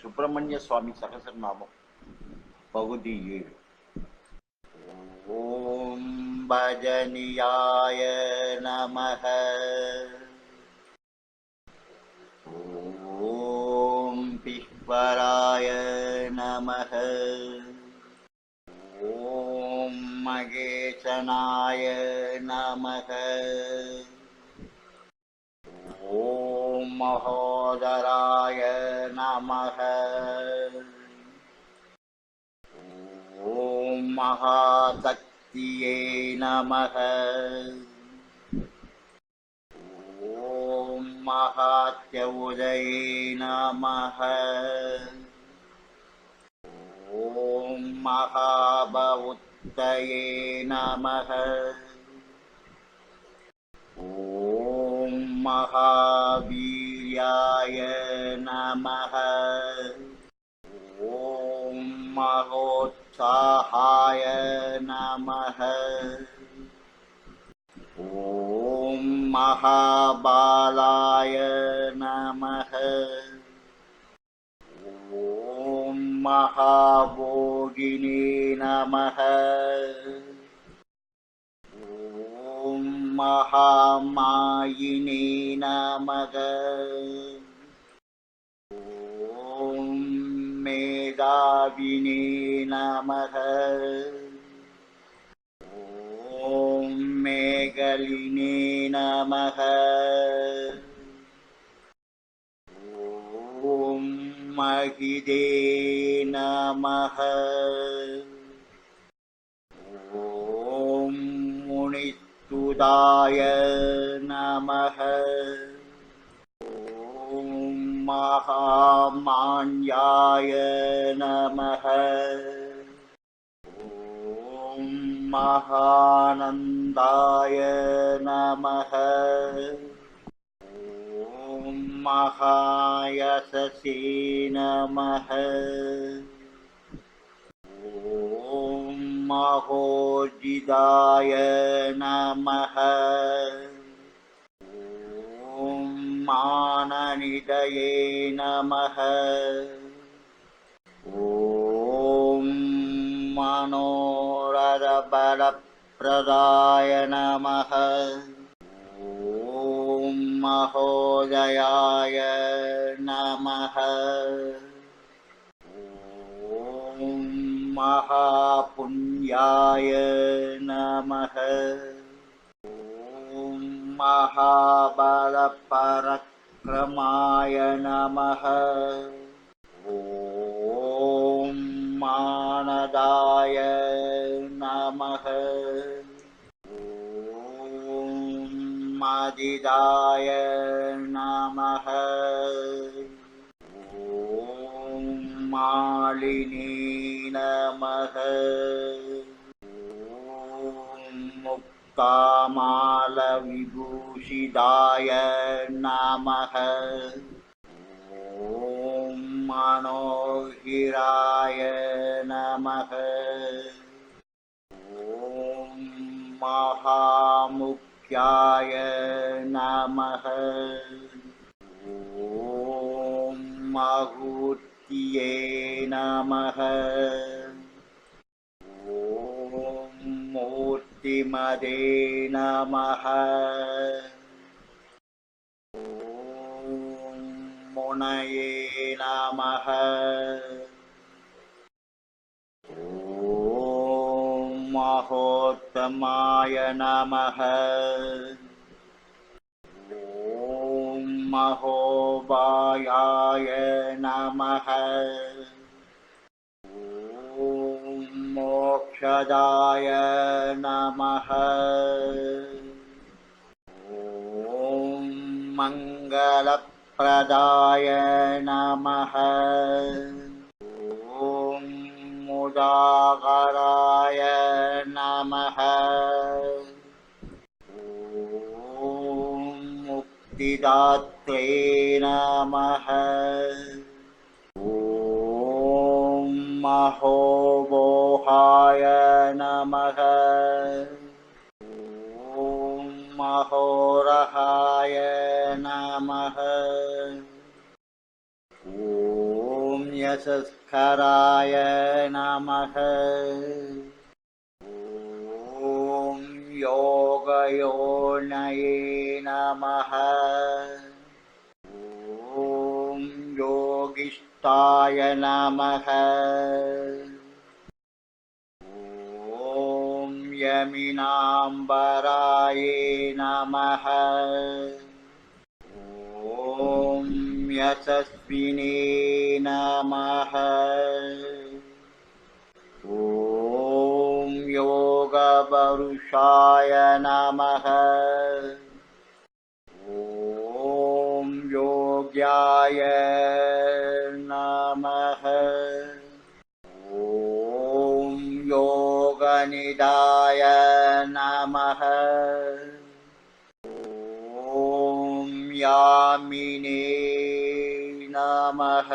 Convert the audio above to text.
சுப்பிரமணிய சுவாமி சகசரநாமம் பகுதி ஏழு. ஓம் பஜனியாய நமக. ஓம் பிஹ்வராய நமக. ஓம் மகேசனாய நமக. ஓம் महोदराय नमः। ॐ महाशक्तिये नमः। ॐ महात्यौदये नमः। ॐ महाभवुत्तये नमः। ॐ महावीर्याय नमः ॐ महोत्साहाय नमः ॐ महाबालाय नमः ॐ महाभोगिने नमः ॐ महामायिने नमः। ॐ मेधाविने नमः। ॐ मेघलिने नमः। ॐ महिदे नमः ॐ मुनिस्तुदाय नमः। ॐ महामान्याय नमः। ॐ महानन्दाय नमः। ॐ महायशसे नमः महोजिदाय नमः। ॐ माननिदये नमः। ॐ मनोरथबलप्रदाय नमः। ॐ महोदयाय नमः। ॐ महापुण्याय नमः। ॐ महाबलपरक्रमाय नमः। ॐ मानदाय नमः। ॐ मदिदाय नमः। ॐ मालिनी नमः मुक्तामालविभूषिताय नमः ॐ मनोहिराय नमः ॐ महामुख्याय नमः ॐ महूर्तिये नमः ॐ मूर्तिमदे नमः। ॐ मुनये नमः। ॐ महोत्तमाय नमः। ॐ महोबायाय नमः। ॐ मोक्षदाय नमः। ॐ मङ्गलप्रदाय नमः। ॐ मुदाकराय नमः। ॐ मुक्तिदात्रे नमः महोबोहाय नमः। ॐ महोरहाय नमः। ॐ यशस्कराय नमः। ॐ योगयोनये नमः ॐ योगिष्ठाय नमः। ॐ यमिनाम्बराय नमः। ॐ यशस्विने नमः। ॐ योगवरुषाय नमः। ॐ योग्याय नमः ॐ योगनिदाय नमः। ॐ यामिने नमः